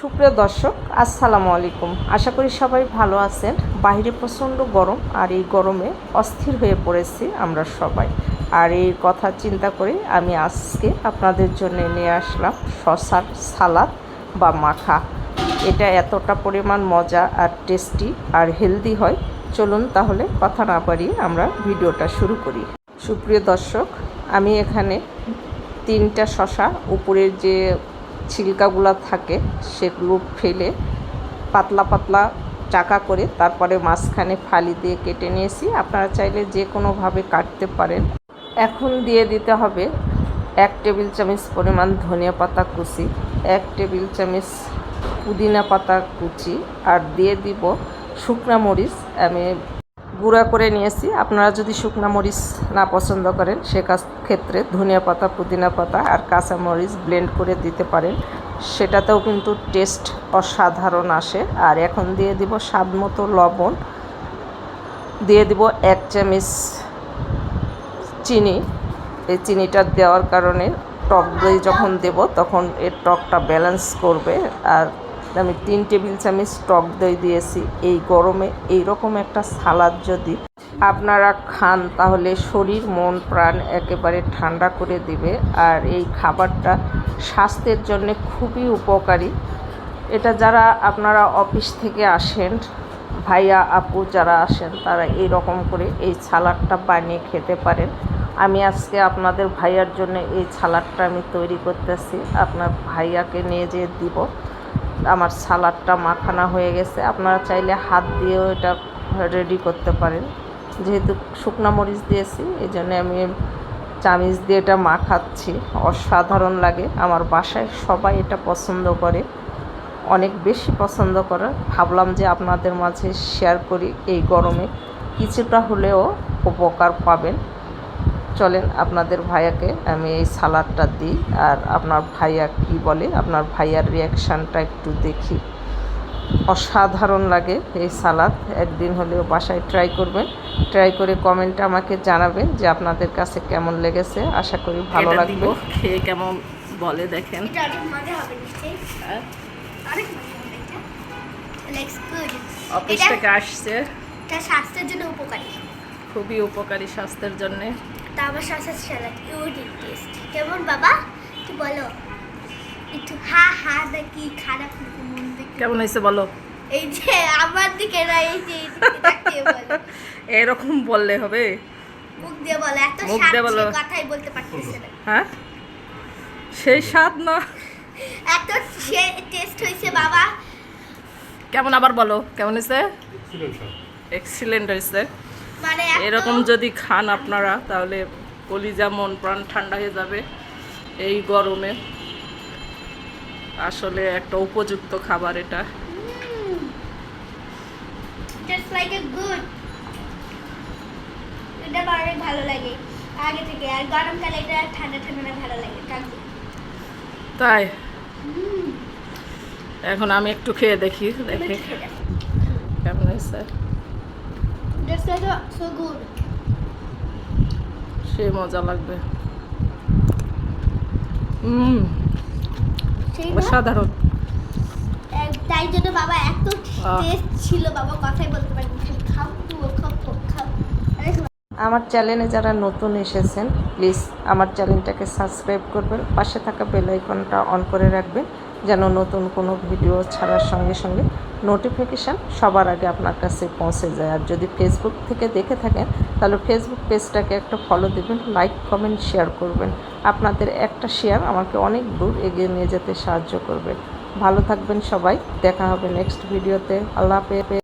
সুপ্রিয় দর্শক, আসসালামু আলাইকুম। আশা করি সবাই ভালো আছেন। বাইরে প্রচণ্ড গরম আর এই গরমে অস্থির হয়ে পড়েছি আমরা সবাই। আর এই কথা চিন্তা করে আমি আজকে আপনাদের জন্য নিয়ে আসলাম শশার সালাদ বা মাখা। এটা এতটা পরিমাণ মজা আর টেস্টি আর হেলদি হয়। চলুন তাহলে কথা না বাড়িয়ে আমরা ভিডিওটা শুরু করি। সুপ্রিয় দর্শক, আমি এখানে তিনটা শশা উপরের যে ছিলকাগুলো থাকে, সেগুলো ফেলে পাতলা পাতলা চাকা করে তারপরে মাঝখানে ফালি দিয়ে কেটে নিয়েছি। আপনারা চাইলে যে কোনোভাবে কাটতে পারেন। এখন দিয়ে দিতে হবে এক টেবিল চামচ পরিমাণ ধনিয়া পাতা কুচি, এক টেবিল চামচ পুদিনা পাতা কুচি, আর দিয়ে দিব শুকনা মরিচ। আমি গুঁড়া করে নিয়েছি। আপনারা যদি শুকনা মরিচ না পছন্দ করেন, সে ক্ষেত্রে ধনিয়া পাতা, পুদিনা পাতা আর কাঁচা মরিচ ব্লেন্ড করে দিতে পারেন। সেটাতেও কিন্তু টেস্ট অসাধারণ আসে। আর এখন দিয়ে দিব স্বাদ মতো লবণ। দিয়ে দিব এক চামচ চিনি। এই চিনিটা দেওয়ার কারণে টক দই যখন দেব, তখন এর টকটা ব্যালেন্স করবে। আর আমি তিন টেবিল চামচ টক দই দিয়েছি। এই গরমে এই রকম একটা সালাদ যদি আপনারা খান, তাহলে শরীর, মন, প্রাণ একেবারে ঠান্ডা করে দিবে। আর এই খাবারটা স্বাস্থ্যের জন্য খুবই উপকারী। এটা যারা আপনারা অফিস থেকে আসেন, ভাইয়া, আপু যারা আসেন, তারা এই রকম করে এই সালাডটা বানিয়ে খেতে পারেন। আমি আজকে আপনাদের ভাইয়ার জন্য এই সালাডটা আমি তৈরি করতেছি। আপনার ভাইয়াকে নিয়ে যেয়ে দিব। আমার সালাডটা মাখানা হয়ে গেছে। আপনারা চাইলে হাত দিয়েও এটা রেডি করতে পারেন। যেহেতু শুকনা মরিচ দিয়েছি এই জন্য আমি চামিচ দিয়ে এটা মাখাচ্ছি। অসাধারণ লাগে। আমার বাসায় সবাই এটা পছন্দ করে। অনেক বেশি পছন্দ করে। ভাবলাম যে আপনাদের মাঝে শেয়ার করি এই গরমে। কিছুটা হলেও উপকার পাবেন। চলেন আপনাদের ভাইয়াকে আমি এই সালাডটা দিই আর আপনার ভাইয়া কি বলে আপনার ভাইয়ার রিয়াকশানটা একটু দেখি। অসাধারণ লাগে এই সালাদ একদিন হলেও বাসায় ট্রাই করবেন। ট্রাই করে কমেন্টে আমাকে জানাবেন যে আপনাদের কাছে কেমন লেগেছে আশা করি ভালো লাগবে। খেয়ে কেমন বলে দেখেন। হ্যাঁ? অফিস থেকে আসছে। খুবই উপকারী স্বাস্থ্যের জন্য। তা আমার স্বাস্থ্য স্যালাড ইউনিক টেস্ট কেমন বাবা? কি বলো। একটু হা হা দেখি খারাপ মন কেমন হয়েছে বলো? এই যে আমার দিকে না এই যে এরকম বললে হবে। মুখ দিয়ে বলো এত মুখ দিয়ে বলো। কথাই বলতে পারতেছে না। হ্যাঁ? সেই স্বাদ না। এত সে টেস্ট হয়েছে বাবা। কেমন আবার বলো? কেমন হয়েছে? এক্সিলেন্ট হয়েছে। এরকম যদি খান আপনারা তাহলে কলিজা মন প্রাণ ঠান্ডা হয়ে যাবে এই গরমে। আসলে একটা উপযুক্ত খাবার এটা। জাস্ট লাইক এ গুড এটা আমার ভালো লাগে আগে থেকে। আর গরমকালে এটা ঠান্ডা ঠান্ডা ভালো লাগে তাই? এখন আমি একটু খেয়ে দেখি দেখি। কেমন হয়েছে? সো মজা লাগবে। হুম অসাধারণ। তাই জন্য বাবা এত টেস্ট ছিল বাবা কথাই বলতে পারি খাও খাও খাও। আমার চ্যানেলে যারা নতুন এসেছেন প্লিজ আমার চ্যানেলটাকে সাবস্ক্রাইব করবেন পাশে থাকা বেল আইকনটা অন করে রাখবেন যেন নতুন কোনো ভিডিও ছাড়ার সঙ্গে সঙ্গে নোটিফিকেশান সবার আগে আপনার কাছে পৌঁছে যায়। আর যদি ফেসবুক থেকে দেখে থাকেন, তাহলে ফেসবুক পেজটাকে একটা ফলো দেবেন লাইক কমেন্ট শেয়ার করবেন। আপনাদের একটা শেয়ার আমাকে অনেক দূর এগিয়ে নিয়ে যেতে সাহায্য করবে। ভালো থাকবেন সবাই, দেখা হবে নেক্সট ভিডিওতে আল্লাহ হাফেজ।